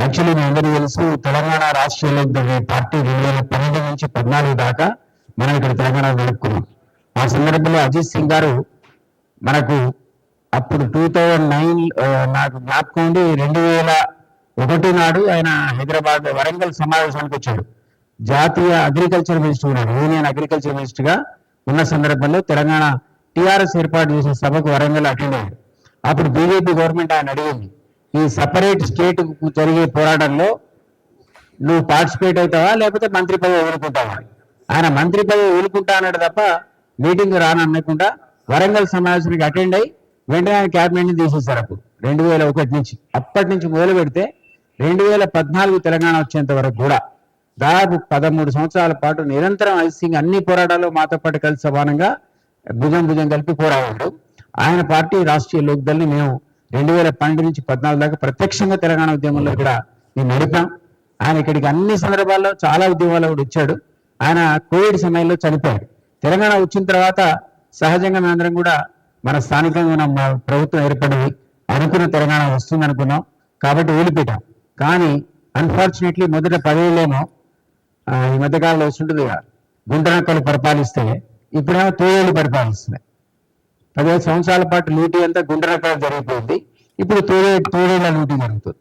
Actually మీ అందరూ తెలుసు Telangana Rashtriya party రెండు వేల పన్నెండు నుంచి పద్నాలుగు దాకా మనం ఇక్కడ తెలంగాణ నడుపుకున్నాం. ఆ సందర్భంలో అజిత్ సింగ్ గారు మనకు అప్పుడు టూ థౌజండ్ నైన్ నాకు జ్ఞాపకం ఉండి రెండు వేల ఒకటి నాడు ఆయన హైదరాబాద్ వరంగల్ సమావేశానికి వచ్చాడు. జాతీయ అగ్రికల్చర్ మినిస్టర్ ఉన్నాడు యూనియన్ అగ్రికల్చర్ మినిస్టర్గా ఉన్న సందర్భంలో తెలంగాణ టిఆర్ఎస్ ఏర్పాటు చేసిన సభకు వరంగల్ అటెండ్ అయ్యాడు. అప్పుడు బీజేపీ గవర్నమెంట్ ఆయన అడిగింది ఈ సపరేట్ స్టేట్ జరిగే పోరాటంలో నువ్వు పార్టిసిపేట్ అవుతావా లేకపోతే మంత్రి పదవి వదులుకుంటావా? ఆయన మంత్రి పదవి వదులుకుంటా అన్నాడు తప్ప మీటింగ్ రానన్నకుండా వరంగల్ సమావేశానికి అటెండ్ అయ్యి వెంటనే ఆయన క్యాబినెట్ని తీసేశారు అప్పుడు. రెండు వేల ఒకటి నుంచి. అప్పటి నుంచి మొదలు పెడితే రెండు వేల పద్నాలుగు తెలంగాణ వచ్చేంత వరకు కూడా దాదాపు పదమూడు సంవత్సరాల పాటు నిరంతరం అజిత్ సింగ్ అన్ని పోరాటాలు మాతో పాటు కలిసి సమానంగా భుజం భుజం కలిపి పోరాడాడు ఆయన పార్టీ రాష్ట్రీయ లోక్దల్ని మేము రెండు వేల పన్నెండు నుంచి పద్నాలుగు దాకా ప్రత్యక్షంగా తెలంగాణ ఉద్యమంలో కూడా మేము నడిపాం. ఆయన ఇక్కడికి అన్ని సందర్భాల్లో చాలా ఉద్యమాల్లో కూడా వచ్చాడు. ఆయన కోవిడ్ సమయంలో చనిపోయాడు. తెలంగాణ వచ్చిన తర్వాత సహజంగా మేమందరం కూడా మన స్థానికంగా ఉన్న ప్రభుత్వం ఏర్పడింది. అనుకున్న తెలంగాణ వస్తుంది అనుకున్నాం. కాబట్టి వదిలిపెట్టాం. కానీ అన్ఫార్చునేట్లీ మొదట పదేళ్ళేమో ఆ, ఈ మధ్యకాలంలో వస్తుంటుంది గుంటనక్కలు పరిపాలిస్తే ఇప్పుడేమో తోయేళ్ళు పరిపాలిస్తున్నాయి. పదిహేను సంవత్సరాల పాటు లూటీ అంతా గుంటనక్కలు జరిగిపోయింది. ఇప్పుడు తోడే తోడేళ్ళ లూటీ జరుగుతుంది.